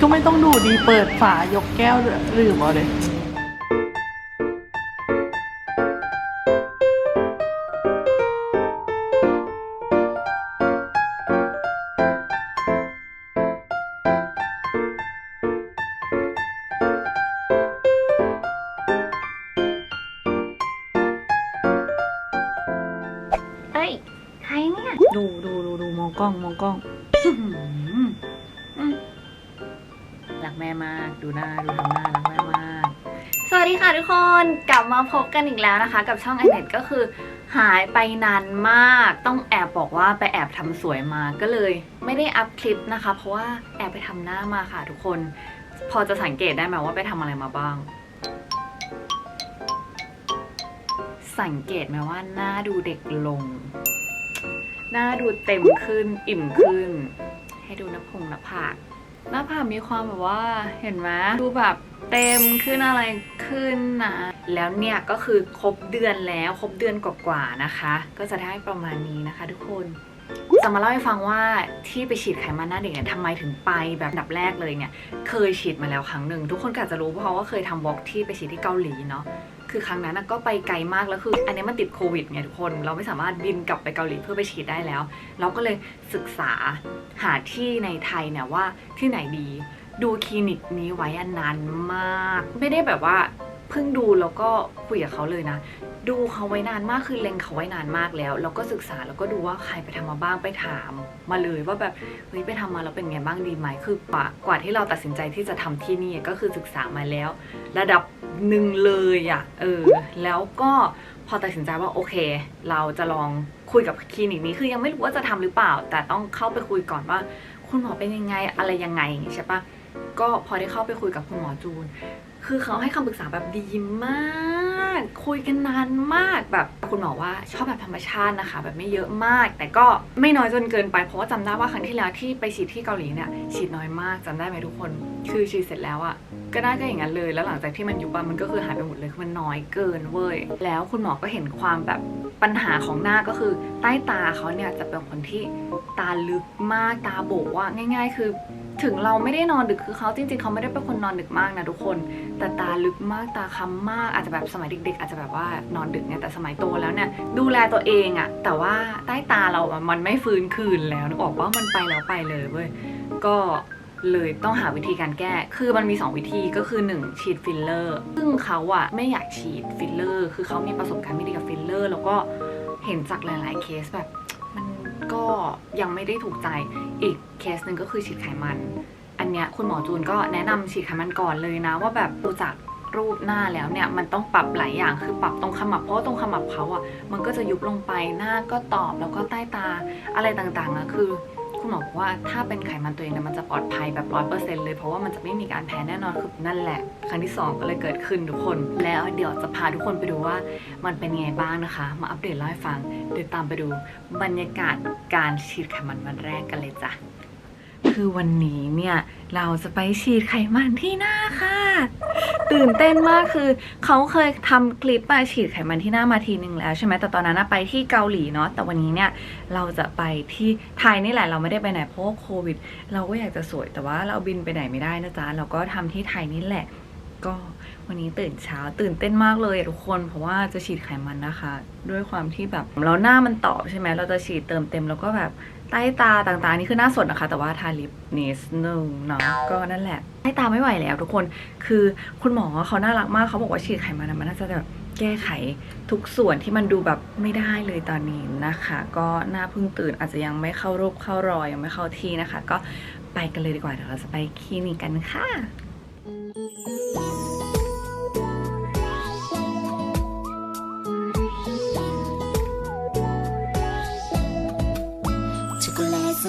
ก็ไม่ต้องดูดีเปิดฝายกแก้วดื่มเอาเลย รักแม่มาก ดูหน้าดูทำหน้ารักแม่มาก สวัสดีค่ะทุกคนกลับมาพบกันอีกแล้วนะคะ กับช่องไอเน็ตก็คือหายไปนานมาก ต้องแอบบอกว่าไปแอบทำสวยมาก็เลย ไม่ได้อัพคลิปนะคะ เพราะว่าแอบไปทำหน้ามาค่ะทุกคน พอจะสังเกตได้ไหมว่าไปทำอะไรมาบ้าง สังเกตไหมว่าหน้าดูเด็กลง หน้าดูเต็มขึ้นอิ่มขึ้น ให้ดูน้าพงน้าผาก หน้าผากมีความแบบว่าเห็นไหมดูแบบเต็มขึ้นอะไรขึ้นนะแล้วเนี่ยก็คือครบเดือนแล้วครบเดือนกว่าๆนะคะ ก็จะได้ประมาณนี้นะคะ ทุกคนจะมาเล่าให้ฟังว่าที่ไปฉีดไขมันหน้าเด็กเนี่ยทำไมถึงไปแบบดับแรกเลยเนี่ย เคยฉีดมาแล้วครั้งหนึ่ง ทุกคนก็อาจจะรู้เพราะว่าเคยทำวอล์กที่ไปฉีดที่เกาหลีเนาะ คือครั้งนั้นนะก็ไปไกลมากแล้วคือ อันนี้มันติดโควิดไงทุกคน เราไม่สามารถบินกลับไปเกาหลีเพื่อไปฉีดได้แล้ว เราก็เลยศึกษาหาที่ในไทยเนี่ยว่าที่ไหนดี ดูคลินิกนี้ไว้อันนานมาก ไม่ได้แบบว่าเพิ่งดูแล้วก็คุยกับเขาเลยนะ ดูเขาไว้นานมากคือเล็งเขาไว้นานมากแล้วแล้วก็ศึกษาแล้วก็ดูว่าใครไปทำมาบ้างไปถาม มาเลยว่าแบบเฮ้ยไปทำมาแล้วเป็นไงบ้างดีไหมคือกว่ากว่าที่เราตัดสินใจที่จะทำที่นี่ก็คือศึกษามาแล้ว ระดับหนึ่งเลยอะ่ะเออแล้วก็พอตัดสินใจว่าโอเค เราจะลองคุยกับคลินิกนี้คือยังไม่รู้ว่าจะทำหรือเปล่า แต่ต้องเข้าไปคุยก่อนว่า คุณหมอเป็นยังไงอะไรยังไงใช่ปะก็พอได้เข้าไปคุยกับคุณหมอจูน คือเขาให้คำปรึกษาแบบดีมาก คุยกันนานมากแบบคุณหมอว่าชอบแบบธรรมชาตินะคะ แบบไม่เยอะมาก แต่ก็ไม่น้อยจนเกินไปเพราะว่าจำได้ว่าครั้งที่แล้วที่ไปฉีดที่เกาหลีเนี่ยฉีดน้อยมากจำได้ไหมทุกคน คือฉีดเสร็จแล้วอะก็ได้ก็อย่างนั้นเลยแล้วหลังจากที่มันยุบอะมันก็คือหายไปหมดเลยคือมันน้อยเกินเว้ยแล้วคุณหมอก็เห็นความแบบปัญหาของหน้าก็คือใต้ตาเขาเนี่ยจะเป็นคนที่ตาลึกมากตาโบว่าง่าย ๆ คือ ถึงเราไม่ได้นอนดึกคือเขาจริงๆเขาไม่ได้เป็นคนนอนดึกมากนะทุกคน แต่ตาลึกมากตาค้ำมากอาจจะแบบสมัยเด็ก ๆ อาจจะแบบว่านอนดึกเนี่ยแต่สมัยโตแล้วเนี่ยดูแลตัวเองอะแต่ว่าใต้ตาเราอะมันไม่ฟื้นคืนแล้วนึกออกว่ามันไปแล้วไปเลยเว้ยก็เลยต้องหาวิธีการแก้ คือมันมี 2 วิธีก็คือ 1 ฉีดฟิลเลอร์ ซึ่งเขาอะไม่อยากฉีดฟิลเลอร์ คือเขามีประสบการณ์ไม่ดีกับฟิลเลอร์ แล้วก็เห็นจากหลาย ๆ เคสแบบ ก็ยังไม่ได้ถูกใจอีกเคสหนึ่งก็คือฉีดไขมัน อันเนี้ยคุณหมอจูนก็แนะนำฉีดไขมันก่อนเลยนะ ว่าแบบดูจากรูปหน้าแล้วเนี่ยมันต้องปรับหลายอย่างคือปรับตรงขมับเพราะว่าตรงขมับเขาอะ่ะมันก็จะยุบลงไปหน้าก็ตอบแล้วก็ใต้ตาอะไรต่างๆอะคือ คุณหมอบอกว่าถ้าเป็นไขมันตัวเองเนี่ยมันจะปลอดภัยแบบร้อยเปอร์เซ็นต์เลย เพราะว่ามันจะไม่มีการแพ้แน่นอนคือนั่นแหละ ครั้งที่สองก็เลยเกิดขึ้นทุกคน แล้วเดี๋ยวจะพาทุกคนไปดูว่ามันเป็นไงบ้างนะคะ มาอัปเดตเล่าให้ฟังเดี๋ยวตามไปดูบรรยากาศการฉีดไขมันวันแรกกันเลยจ้ะ คือวันนี้เนี่ยเราจะไปฉีดไขมันที่หน้าค่ะ ตื่นเต้นมากคือเขาเคยทำคลิปมาฉีดไขมันที่หน้ามาทีนึงแล้วใช่ไหมแต่ตอนนั้นไปที่เกาหลีเนาะแต่วันนี้เนี่ยเราจะไปที่ไทยนี่แหละเราไม่ได้ไปไหนเพราะโควิด เราก็อยากจะสวยแต่ว่าเราบินไปไหนไม่ได้นะจ๊ะเราก็ทำที่ไทยนี่แหละ ก็วันนี้ตื่นเช้าตื่นเต้นมากเลยทุกคนเพราะว่าจะฉีดไขมันนะคะ ด้วยความที่แบบเราหน้ามันตอบใช่ไหมเราจะฉีดเติมเต็มแล้วก็แบบ ใต้ตาต่างๆนี่คือหน้าสดนะคะ แต่ว่าทาลิปนิดนึงเนาะก็นั่นแหละใต้ตาไม่ไหวแล้ว ทุกคนคือคุณหมอเขาน่ารักมากเขาบอกว่าฉีดไขมันมันน่าจะแบบแก้ไขทุกส่วนที่มันดูแบบไม่ได้เลยตอนนี้นะคะ ก็หน้าเพิ่งตื่นอาจจะยังไม่เข้ารูปเข้ารอยยังไม่เข้าที่นะคะ ก็ไปกันเลยดีกว่าเดี๋ยวเราจะไปคลินิกกันค่ะ ถ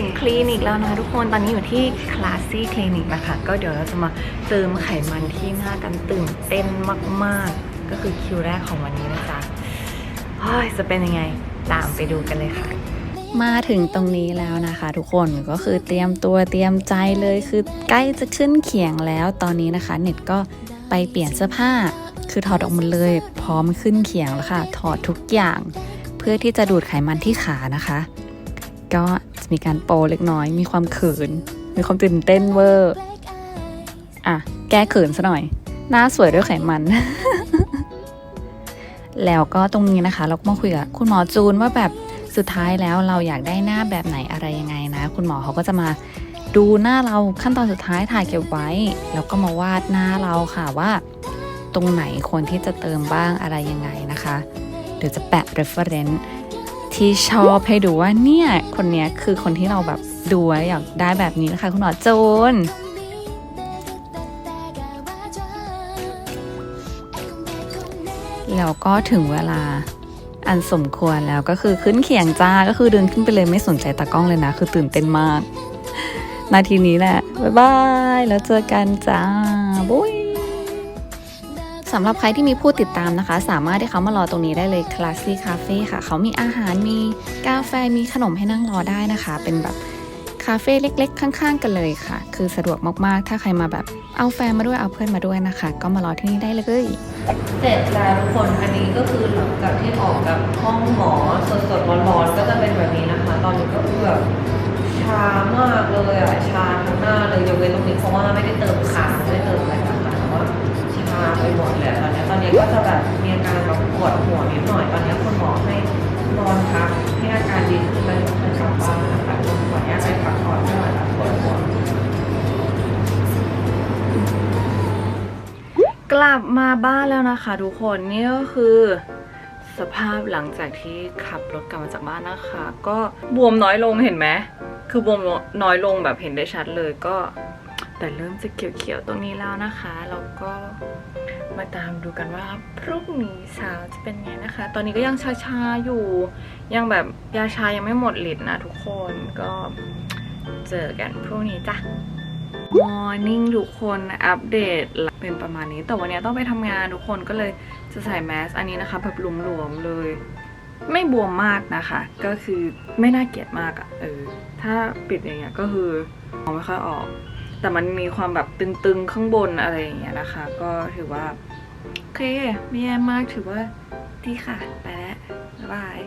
ึงคลินิกแล้วนะคะทุกคนตอนนี้อยู่ที่คลาสซี่คลินิกนะคะ ก็เดี๋ยวเราจะมาเติมไขมันที่หน้ากันตื่นเต้นมากๆ ก็คือคิวแรกของวันนี้นะจ๊ะเฮ้ยจะเป็นยังไงตามไปดูกันเลยค่ะ มาถึงตรงนี้แล้วนะคะ ทุกคนก็คือเตรียมตัวเตรียมใจเลยคือใกล้จะขึ้นเขียงแล้วตอนนี้นะคะเน็ตก็ ไปเปลี่ยนเสื้อผ้า คือถอดออกหมดเลย พร้อมขึ้นเขียงแล้วค่ะ ถอดทุกอย่าง เพื่อที่จะดูดไขมันที่ขานะคะ ก็จะมีการโปเล็กน้อย มีความเขิน มีความตื่นเต้นเวอร์อะแก้เขินซะหน่อย หน้าสวยด้วยไขมันแล้วก็ตรงนี้นะคะ เราก็มาคุยกับคุณหมอจูนว่าแบบสุดท้ายแล้วเราอยากได้หน้าแบบไหนอะไรยังไงนะ คุณหมอเขาก็จะมา ดูหน้าเราขั้นตอนสุดท้ายถ่ายเก็บไว้ แล้วก็มาวาดหน้าเราค่ะว่า ตรงไหนควรที่จะเติมบ้างอะไรยังไงนะคะเดี๋ยวจะแปะ reference ที่ชอบให้ดูว่าเนี่ย คนเนี้ยคือคนที่เราแบบดูไว้อยากได้แบบนี้นะคะ คุณหมอจูนแล้วก็ถึงเวลาอันสมควรแล้วก็คือขึ้นเขียงจ้าก็คือเดินขึ้นไปเลยไม่สนใจตากล้องเลยนะ คือตื่นเต้นมาก นาทีนี้แหละ บ๊ายบาย แล้วเจอกันจ้าบุ้ยสำหรับใครที่มีผู้ติดตามนะคะ สามารถที่เขามารอตรงนี้ได้เลย Classy Cafe ค่ะ เขามีอาหารมีกาแฟมีขนมให้นั่งรอได้นะคะ เป็นแบบคาเฟ่เล็ก ๆ ข้าง ๆ กันเลยค่ะ คือสะดวกมากๆ ถ้าใครมาแบบเอาแฟนมาด้วยเอาเพื่อนมาด้วยนะคะ ก็มารอที่นี่ได้เลยเสร็จแล้วทุกคนอันนี้ก็คือหลังจากที่ออกจากห้องหมอสดๆร้อนๆก็จะเป็นแบบนี้นะคะ ตอนนี้ก็คือแบบ ชามากเลยอะ ชาทั้งหน้าเลยยกเว้นตรงนี้เพราะว่าไม่ได้เติมขาไม่ได้เติมอะไรนะคะแต่ว่าชาไปหมดเลยตอนนี้ตอนนี้ก็จะแบบมีอาการแบบปวดหัวนิดหน่อยตอนนี้คุณหมอให้นอนพักให้อาการดีขึ้นแล้วจะกลับบ้านนะคะขออนุญาตไปพักผ่อนไม่ไหวแล้วปวดหัวกลับมาบ้านแล้วนะคะทุกคนนี่ก็คือ สภาพหลังจากที่ขับรถกลับมาจากบ้านนะคะ ก็บวมน้อยลงเห็นไหม คือบวมน้อยลงแบบเห็นได้ชัดเลยก็ แต่เริ่มจะเขียวๆตรงนี้แล้วนะคะแล้วก็มาตามดูกันว่าพรุ่งนี้เช้าจะเป็นไงนะคะ ตอนนี้ก็ยังชาๆอยู่ ยังแบบยาชายังไม่หมดฤทธิ์นะทุกคนก็เจอกันพรุ่งนี้จ้ะ มอร์นิ่งทุกคนอัปเดตเป็นประมาณนี้ แต่วันนี้ต้องไปทำงานทุกคนก็เลยจะใส่แมสอันนี้นะคะแบบหลวมๆเลย ไม่บวมมากนะคะ ก็คือไม่น่าเกลียดมากอะ่ะเออถ้าปิดอย่างเงี้ยก็คือมองไม่ค่อยออก แต่มันมีความแบบตึงๆข้างบนอะไรอย่างเงี้ยนะคะ ก็ถือว่าโอเคไม่แย่มากถือว่าดีค่ะไปแล้วบ๊ายบาย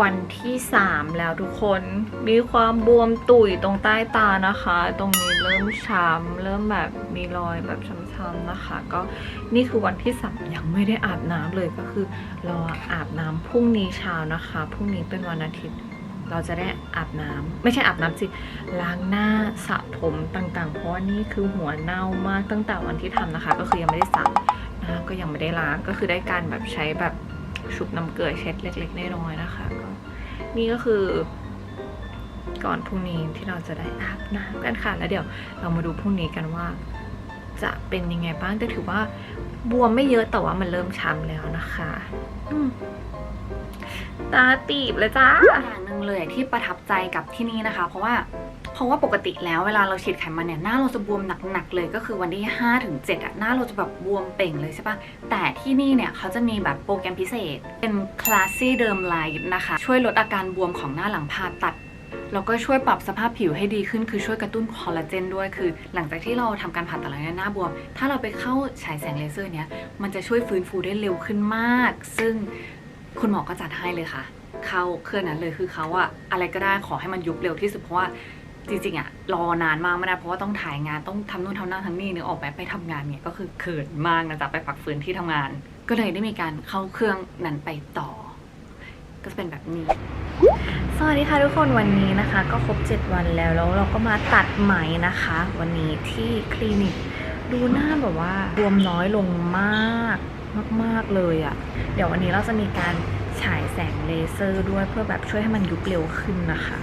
วันที่ 3 แล้วทุกคน มีความบวมตุ่ยตรงใต้ตานะคะ ตรงนี้เริ่มช้ำเริ่มแบบมีรอยแบบช้ำๆนะคะ ก็นี่คือวันที่ 3 ยังไม่ได้อาบน้ำเลยก็คือราอาบน้ำพรุ่งนี้เช้านะคะพรุ่งนี้เป็นวันอาทิตย์ เราจะได้อาบน้ำไม่ใช่อาบน้ำสิล้างหน้าสระผมต่างๆ เพราะว่านี่คือหัวเน่ามากตั้งแต่วันที่ทำนะคะ ก็คือยังไม่ได้สระนะก็ยังไม่ได้ล้างก็คือได้การแบบใช้แบบ ชุบน้ำเกลือเช็ดเล็กๆน้อยๆนะคะก็นี่ก็คือ ก่อนพรุ่งนี้ที่เราจะได้อาบน้ำกันค่ะ แล้วเดี๋ยวเรามาดูพรุ่งนี้กันว่า จะเป็นยังไงบ้างแต่ถือว่าบวมไม่เยอะแต่ว่ามันเริ่มช้ำแล้วนะคะตาตีบเลยจ้าอย่างหนึ่งเลยที่ประทับใจกับที่นี่นะคะ เพราะว่า เพราะว่าปกติแล้วเวลาเราฉีดไขมันเนี่ยหน้าเราจะบวมหนักๆเลยก็คือวันที่5ถึง7อะหน้าเราจะแบบบวมเป่งเลยใช่ปะแต่ที่นี่เนี่ยเขาจะมีแบบโปรแกรมพิเศษ เป็น Classy Derm Light นะคะ ช่วยลดอาการบวมของหน้าหลังผ่าตัดแล้วก็ช่วยปรับสภาพผิวให้ดีขึ้น คือช่วยกระตุ้นคอลลาเจนด้วยคือ หลังจากที่เราทำการผ่าตัดแล้วเนี่ยหน้าบวม ถ้าเราไปเข้าฉายแสงเลเซอร์เนี่ยมันจะช่วยฟื้นฟูได้เร็วขึ้นมาก ซึ่งคุณหมอก็จัดให้เลยค่ะ เข้าเครื่องนั้นเลยคือเขาอะอะไรก็ได้ขอให้มันยุบเร็วที่สุดเพราะว่า จริงๆอะรอนานมากไม่ได้เพราะว่าต้องถ่ายงานต้องทำนู่นทำนั่นทำนี่นึกออกไปไปทำงานเนี่ยก็คือเขินมากนะจ๊ะไปฝักฟื้นที่ทำงาน ก็เลยได้มีการเข้าเครื่องนั้นไปต่อ ก็จะเป็นแบบนี้ สวัสดีค่ะทุกคนวันนี้นะคะ ก็ครบ 7 วันแล้วแล้วเราก็มาตัดไหมนะคะ วันนี้ที่คลินิกดูหน้าแบบว่าบวมน้อยลงมากมากๆเลยอะ่ะ เดี๋ยววันนี้เราจะมีการฉายแสงเลเซอร์ด้วยเพื่อแบบช่วยให้มันยุบเร็วขึ้นนะคะ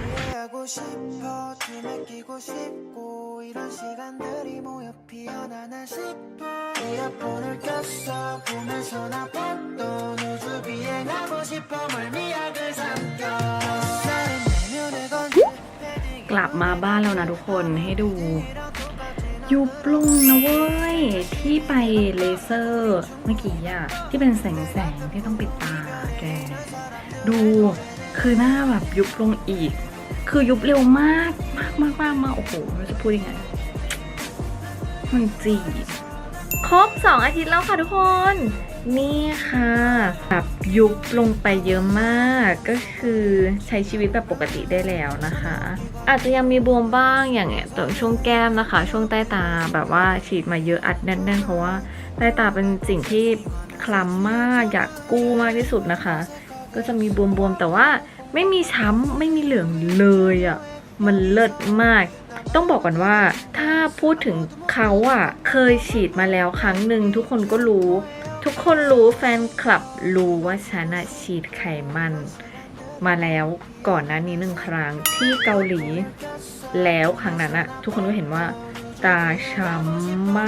하고 싶어 춤에 끼고 싶고 이런 시간들이 모여 피어나나 싶어 이어폰을 꼈어 보면서 나 봤던 우주 비행하고 싶어 멀미약을 삼켜 나는 내면에 건진 กลับมาบ้านแล้วนะทุกคนให้ดู ยุบลงนะเว้ย ที่ไปเลเซอร์เมื่อกี้อะที่เป็นแสงแสงๆที่ต้องปิดตาแก ดูคือหน้าแบบยุบลงอีก คือยุบเร็วมากมากมากมากมากโอ้โหไม่รู้จะพูดยังไงมันจีครบสองอาทิตย์แล้วค่ะทุกคน นี่ค่ะแบบยุบลงไปเยอะมากก็คือใช้ชีวิตแบบปกติได้แล้วนะคะ อาจจะยังมีบวมบ้างอย่างเงี้ยตรงช่วงแก้มนะคะ ช่วงใต้ตาแบบว่าฉีดมาเยอะอัดแน่นๆเพราะว่าใต้ตาเป็นสิ่งที่คล้ำมากอยากกู้มากที่สุดนะคะ ก็จะมีบวมๆแต่ว่า ไม่มีช้ำไม่มีเหลืองเลยอะ่ะมันเลิศมาก ต้องบอกก่อนว่าถ้าพูดถึงเขาอะ่ะ เคยฉีดมาแล้วครั้งหนึ่งทุกคนก็รู้ ทุกคนรู้แฟนคลับรู้ว่าฉันอะฉีดไขมัน มาแล้วก่อนหน้านี้หนึ่งครั้งที่เกาหลี แล้วครั้งนั้นอะทุกคนก็เห็นว่า ตาช้ำม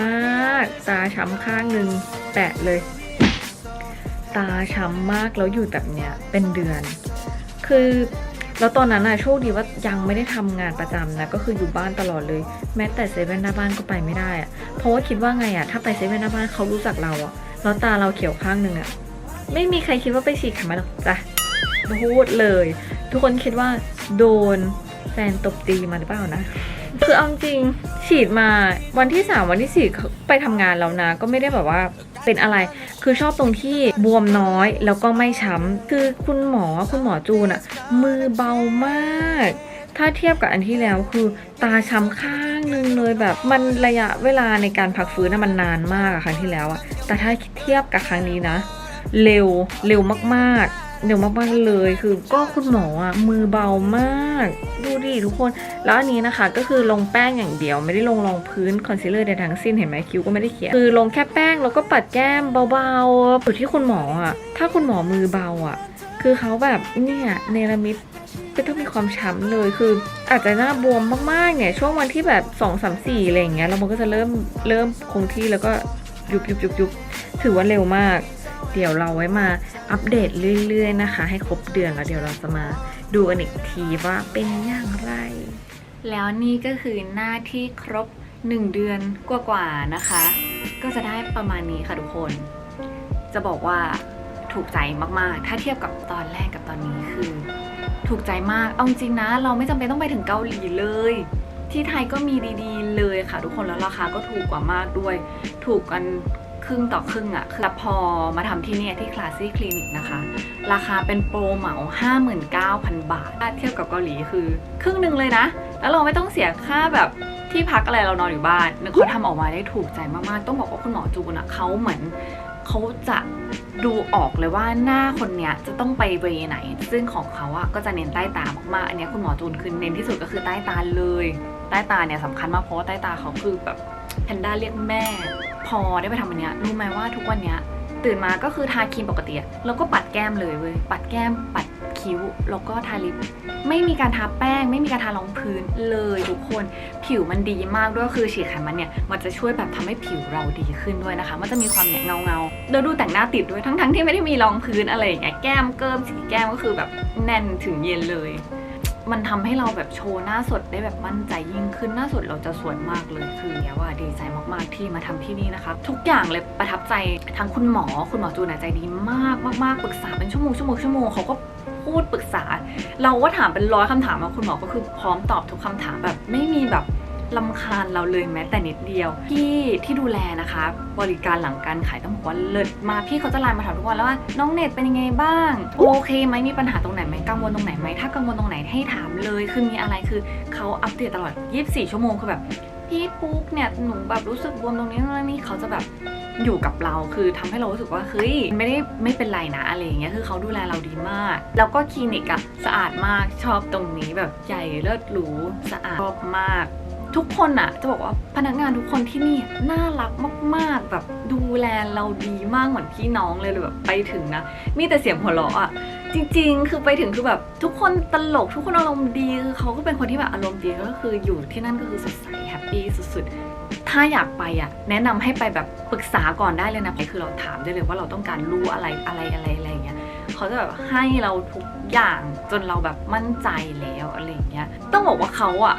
าก ตาช้ำข้างหนึ่งแปะเลย ตาช้ำมากแล้วอยู่แบบเนี้ยเป็นเดือน คือแล้วตอนนั้นอะโชคดีว่ายังไม่ได้ทำงานประจำนะก็คืออยู่บ้านตลอดเลย แม้แต่เซเว่นหน้าบ้านก็ไปไม่ได้อะเพราะว่าคิดว่าไงอะถ้าไปเซเว่นหน้าบ้านเขารู้จักเราอะแล้วตาเราเขียวข้างหนึ่งอะไม่มีใครคิดว่าไปฉีดไขมันหรอกจ้ะพูดเลย ทุกคนคิดว่าโดนแฟนตบตีมาหรือเปล่านะคือเอาจริงฉีดมาวันที่สามวันที่สี่ไปทำงานแล้วนะ ก็ไม่ได้แบบว่า เป็นอะไร คือชอบตรงที่บวมน้อยแล้วก็ไม่ช้ำ คือคุณหมอคุณหมอจูนอะมือเบามาก ถ้าเทียบกับอันที่แล้วคือตาช้ำข้างหนึงเลยแบบมันระยะเวลาในการพักฟื้นนะมันนานมากอะครั้งที่แล้วอะแต่ถ้าเทียบกับครั้งนี้นะ เร็วเร็วมากๆ เร็วมากๆเลยคือก็คุณหมออะมือเบามาก ดูดิทุกคน แล้วอันนี้นะคะก็คือลงแป้งอย่างเดียวไม่ได้ลงรองพื้นคอนซีลเลอร์ใดทั้งสิ้นเห็นไหมคิ้วก็ไม่ได้เขียนคือลงแค่แป้งแล้วก็ปัดแก้มเบาๆอยู่ที่คุณหมออะถ้าคุณหมอมือเบาอะ คือเขาแบบเนี่ยเนรมิตไม่ต้องมีความช้ำเลยคืออาจจะหน้าบวมมากๆเนี่ยช่วงวันที่แบบ2 3 4อะไรอย่างเงี้ยแล้วมันก็จะเริ่มเริ่มคงที่แล้วก็ยุบยุบยุบยุบถือว่าเร็วมาก เดี๋ยวเราไว้มาอัปเดตเรื่อยๆนะคะ ให้ครบเดือนแล้วเดี๋ยวเราจะมาดูกันอีกทีว่าเป็นอย่างไร แล้วนี่ก็คือหน้าที่ครบ 1 เดือนกว่าๆนะคะ ก็จะได้ประมาณนี้ค่ะทุกคน จะบอกว่าถูกใจมากๆ ถ้าเทียบกับตอนแรกกับตอนนี้คือ ถูกใจมาก เอาจริงนะ เราไม่จำเป็นต้องไปถึงเกาหลีเลย ที่ไทยก็มีดีๆ เลยค่ะทุกคนแล้วราคาก็ถูกกว่ามากด้วย ถูกกัน ครึ่งต่อครึ่งอะ่ะคือพอมาทำที่เนี่ยที่คลาสซี่คลินิกนะคะ ราคาเป็นโปรเหมา 59,000 บาทถ้าเทียบกับเกาหลีคือครึ่งหนึ่งเลยนะ แล้วเราไม่ต้องเสียค่าแบบที่พักอะไรเรานอนอยู่บ้านนึกเขาทำออกมาได้ถูกใจมากๆ ต้องบอกว่าคุณหมอจูนอะเขาเหมือนเขาจะดูออกเลยว่าหน้าคนเนี้ยจะต้องไปเวไหน ซึ่งของเขาอะก็จะเน้นใต้ตามากๆ อันเนี้ยคุณหมอจูนคือเน้นที่สุดก็คือใต้ตาเลย ใต้ตาเนี่ยสำคัญมากเพราะว่าใต้ตาเขาคือแบบแพนด้าเรียกแม่ พอได้ไปทำอันเนี้ยรู้ไหมว่าทุกวันเนี้ยตื่นมาก็คือทาครีมปกติแล้วก็ปัดแก้มเลยเว้ยปัดแก้มปัดคิ้ว แล้วก็ทาลิป ไม่มีการทาแป้ง ไม่มีการทารองพื้นเลยทุกคน ผิวมันดีมากด้วยคือฉีดไขมันเนี่ย มันจะช่วยแบบทำให้ผิวเราดีขึ้นด้วยนะคะ มันจะมีความเนี่ยเงาเงาแล้วดูแต่งหน้าติดด้วยทั้งๆที่ไม่ได้มีรองพื้นอะไรอย่างเงี้ยแก้มเกิมสีแก้มก็คือแบบแน่นถึงเย็นเลย มันทำให้เราแบบโชว์หน้าสดได้แบบมั่นใจยิ่งขึ้นหน้าสดเราจะสวยมากเลยคือเนี้ยว่าดีใจมากๆที่มาทำที่นี่นะคะ ทุกอย่างเลยประทับใจทั้งคุณหมอคุณหมอจูนใจดีมากมากๆปรึกษาเป็นชั่วโมงชั่วโมงชั่วโมงเขาก็พูดปรึกษา เราก็ถามเป็นร้อยคำถามมาคุณหมอก็คือพร้อมตอบทุกคำถามแบบไม่มีแบบ ลำคาญเราเลยแม้แต่นิดเดียว พี่ที่ดูแลนะคะ บริการหลังการขายต้องบอกว่าเลิศมากพี่เขาจะไลน์มาถามทุกวันแล้วว่าน้องเน็ตเป็นยังไงบ้าง โอเคไหมมีปัญหาตรงไหนไหมกังวลตรงไหนไหมถ้ากังวลตรงไหนให้ถามเลยคือมีอะไรคือเขาอัปเดตตลอด 24 ชั่วโมงคือแบบพี่ปุ๊กเนี่ยหนูแบบรู้สึกบวมตรงนี้ตรงนี้เขาจะแบบอยู่กับเราคือทำให้เรารู้สึกว่าเฮ้ยไม่ได้ไม่เป็นไรนะอะไรอย่างเงี้ยคือเขาดูแลเราดีมาก แล้วก็คลินิกอะสะอาดมากชอบตรงนี้แบบใหญ่เลิศหรูสะอาดชอบมาก ทุกคนอะจะบอกว่าพนักงานทุกคนที่นี่น่ารักมาก ๆ แบบดูแลเราดีมากเหมือนพี่น้องเลยเลยแบบไปถึงนะ มีแต่เสียงหัวเราะอะจริง ๆ คือไปถึงคือแบบทุกคนตลกทุกคนอารมณ์ดีคือเขาก็เป็นคนที่แบบอารมณ์ดีก็คืออยู่ที่นั่นก็คือสดใสแฮปปี้สุดๆ ถ้าอยากไปอะแนะนำให้ไปแบบปรึกษาก่อนได้เลยนะคือเราถามได้เลยว่าเราต้องการรู้อะไรอะไรอะไรอะไรอย่างเงี้ยเขาจะแบบให้เราทุกอย่างจนเราแบบมั่นใจแล้วอะไรอย่างเงี้ยต้องบอกว่าเขาอะ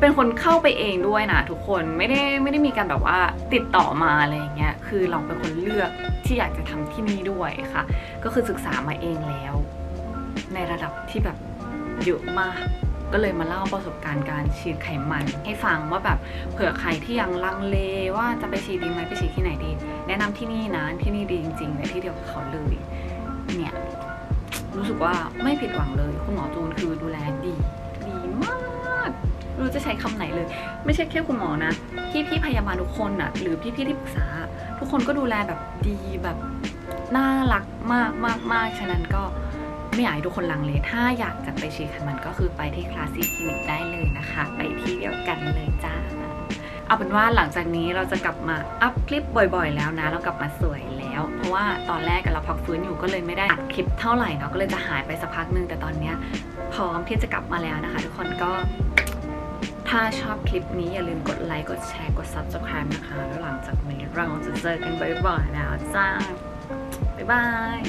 เป็นคนเข้าไปเองด้วยนะทุกคนไม่ได้ไม่ได้มีการแบบว่าติดต่อมาอะไรอย่างเงี้ยคือเราเป็นคนเลือกที่อยากจะทำที่นี่ด้วยค่ะ ก็คือศึกษามาเองแล้ว ในระดับที่แบบเยอะมาก ก็เลยมาเล่าประสบการณ์การฉีดไขมัน ให้ฟังว่าแบบเผื่อใครที่ยังลังเลว่าจะไปฉีดดีไหมไปฉีดที่ไหนดี แนะนำที่นี่นะที่นี่ดีจริงๆเลยที่เดียวกับเขาเลยเนี่ยรู้สึกว่าไม่ผิดหวังเลย คุณหมอจูนคือดูแลดี ไม่รู้จะใช้คำไหนเลย ไม่ใช่แค่คุณหมอนะพี่พี่พยาบาลทุกคนอะหรือพี่พี่ที่ปรึกษา ทุกคนก็ดูแลแบบดีแบบน่ารักมากมากมากฉะนั้นก็ไม่อยากให้ทุกคนลังเล ถ้าอยากจะไปฉีดไขมันก็คือไปที่คลาสสิกคลินิกได้เลยนะคะ ไปที่เดียวกันเลยจ้า เอาเป็นว่าหลังจากนี้เราจะกลับมาอัพคลิปบ่อยๆ แล้วนะ เรากลับมาสวยแล้ว เพราะว่าตอนแรกเราพักฟื้นอยู่ก็เลยไม่ได้อัดคลิปเท่าไหร่เนาะ ก็เลยจะหายไปสักพักนึง แต่ตอนนี้พร้อมที่จะกลับมาแล้วนะคะ ทุกคนก็ ถ้าชอบคลิปนี้อย่าลืมกดไลค์ กดแชร์ กด subscribe นะคะ แล้วหลังจากนี้เราจะเจอกันบ่อยๆแล้วจ้า บ๊ายบาย